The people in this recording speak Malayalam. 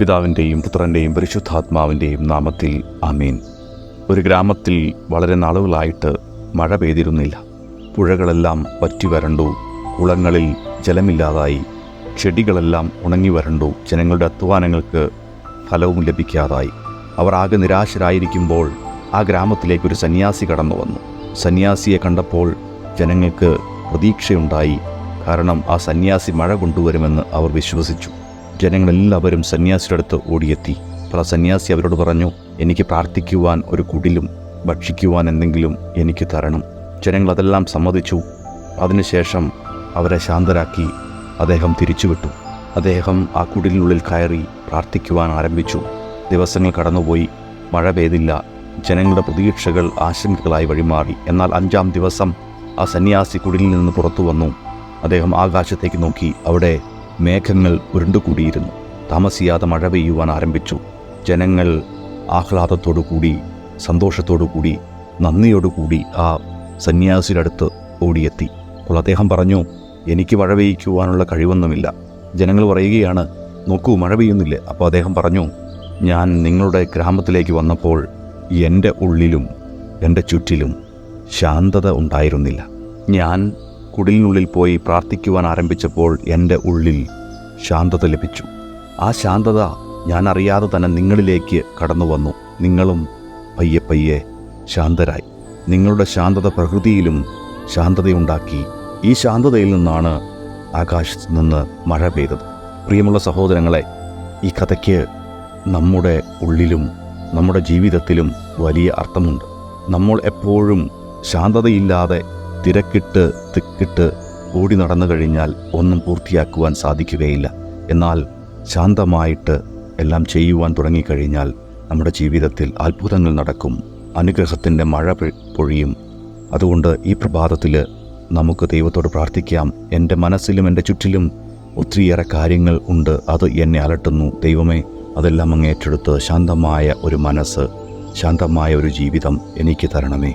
പിതാവിന്റെയും പുത്രന്റെയും പരിശുദ്ധാത്മാവിന്റെയും നാമത്തിൽ അമീൻ ഒരു ഗ്രാമത്തിൽ വളരെ നാളുകളായിട്ട് മഴ പെയ്തിരുന്നില്ല. പുഴകളെല്ലാം വറ്റി വരണ്ടു കുളങ്ങളിൽ ജലമില്ലാതായി ചെടികളെല്ലാം ഉണങ്ങി വരണ്ടു ജനങ്ങളുടെ അധ്വാനങ്ങൾക്ക് ഫലവും ലഭിക്കാതായി. അവർ ആകെ നിരാശരായിരിക്കുമ്പോൾ ആ ഗ്രാമത്തിലേക്ക് ഒരു സന്യാസി കടന്നു വന്നു സന്യാസിയെ കണ്ടപ്പോൾ ജനങ്ങൾക്ക് പ്രതീക്ഷയുണ്ടായി. കാരണം ആ സന്യാസി മഴ കൊണ്ടുവരുമെന്ന് അവർ വിശ്വസിച്ചു. ജനങ്ങളെല്ലാവരും സന്യാസിയുടെ അടുത്ത് ഓടിയെത്തി. അപ്പോൾ ആ സന്യാസി അവരോട് പറഞ്ഞു എനിക്ക് പ്രാർത്ഥിക്കുവാൻ ഒരു കുടിലും ഭക്ഷിക്കുവാൻ എന്തെങ്കിലും എനിക്ക് തരണം. ജനങ്ങൾ അതെല്ലാം സമ്മതിച്ചു. അതിനുശേഷം അവരെ ശാന്തരാക്കി അദ്ദേഹം തിരിച്ചുവിട്ടു. അദ്ദേഹം ആ കുടിലിനുള്ളിൽ കയറി പ്രാർത്ഥിക്കുവാൻ ആരംഭിച്ചു. ദിവസങ്ങൾ കടന്നുപോയി. മഴ പെയ്തില്ല. ജനങ്ങളുടെ പ്രതീക്ഷകൾ ആശങ്കകളായി വഴിമാറി. എന്നാൽ അഞ്ചാം ദിവസം ആ സന്യാസി കുടിലിൽ നിന്ന് പുറത്തു വന്നു. അദ്ദേഹം ആകാശത്തേക്ക് നോക്കി. അവിടെ മേഘങ്ങൾ ഉരുണ്ടുകൂടിയിരുന്നു. താമസിയാതെ മഴ പെയ്യുവാൻ ആരംഭിച്ചു. ജനങ്ങൾ ആഹ്ലാദത്തോടുകൂടി സന്തോഷത്തോടുകൂടി സന്തോഷത്തോടു കൂടി നന്ദിയോടുകൂടി ആ സന്യാസിയുടെ അടുത്ത് ഓടിയെത്തി. അപ്പോൾ അദ്ദേഹം പറഞ്ഞു എനിക്ക് മഴ പെയ്യിക്കുവാനുള്ള കഴിവൊന്നുമില്ല. ജനങ്ങൾ പറയുകയാണ് നോക്കൂ മഴ പെയ്യുന്നില്ലേ? അപ്പോൾ അദ്ദേഹം പറഞ്ഞു ഞാൻ നിങ്ങളുടെ ഗ്രാമത്തിലേക്ക് വന്നപ്പോൾ എന്റെ ഉള്ളിലും എന്റെ ചുറ്റിലും ശാന്തത ഉണ്ടായിരുന്നില്ല. ഞാൻ കുടിലിനുള്ളിൽ പോയി പ്രാർത്ഥിക്കുവാൻ ആരംഭിച്ചപ്പോൾ എന്റെ ഉള്ളിൽ ശാന്തത ലഭിച്ചു. ആ ശാന്തത ഞാൻ അറിയാതെ തന്നെ നിങ്ങളിലേക്ക് കടന്നു വന്നു. നിങ്ങളും പയ്യെ പയ്യെ ശാന്തരായി. നിങ്ങളുടെ ശാന്തത പ്രകൃതിയിലും ശാന്തതയുണ്ടാക്കി. ഈ ശാന്തതയിൽ നിന്നാണ് ആകാശത്ത് നിന്ന് മഴ പെയ്തത്. പ്രിയമുള്ള സഹോദരങ്ങളെ ഈ കഥയ്ക്ക് നമ്മുടെ ഉള്ളിലും നമ്മുടെ ജീവിതത്തിലും വലിയ അർത്ഥമുണ്ട്. നമ്മൾ എപ്പോഴും ശാന്തതയില്ലാതെ തിരക്കിട്ട് തിക്കിട്ട് ഓടി നടന്നു കഴിഞ്ഞാൽ ഒന്നും പൂർത്തിയാക്കുവാൻ സാധിക്കുകയില്ല. എന്നാൽ ശാന്തമായിട്ട് എല്ലാം ചെയ്യുവാൻ തുടങ്ങിക്കഴിഞ്ഞാൽ നമ്മുടെ ജീവിതത്തിൽ അത്ഭുതങ്ങൾ നടക്കും. അനുഗ്രഹത്തിന്റെ മഴ പൊഴിയും. അതുകൊണ്ട് ഈ പ്രഭാതത്തിൽ നമുക്ക് ദൈവത്തോട് പ്രാർത്ഥിക്കാം. എന്റെ മനസ്സിലും എന്റെ ചുറ്റിലും ഒത്തിരിയേറെ കാര്യങ്ങൾ ഉണ്ട്. അത് എന്നെ അലട്ടുന്നു. ദൈവമേ അതെല്ലാം അങ്ങ് ഏറ്റെടുത്ത് ശാന്തമായ ഒരു മനസ്സ് ശാന്തമായ ഒരു ജീവിതം എനിക്ക് തരണമേ.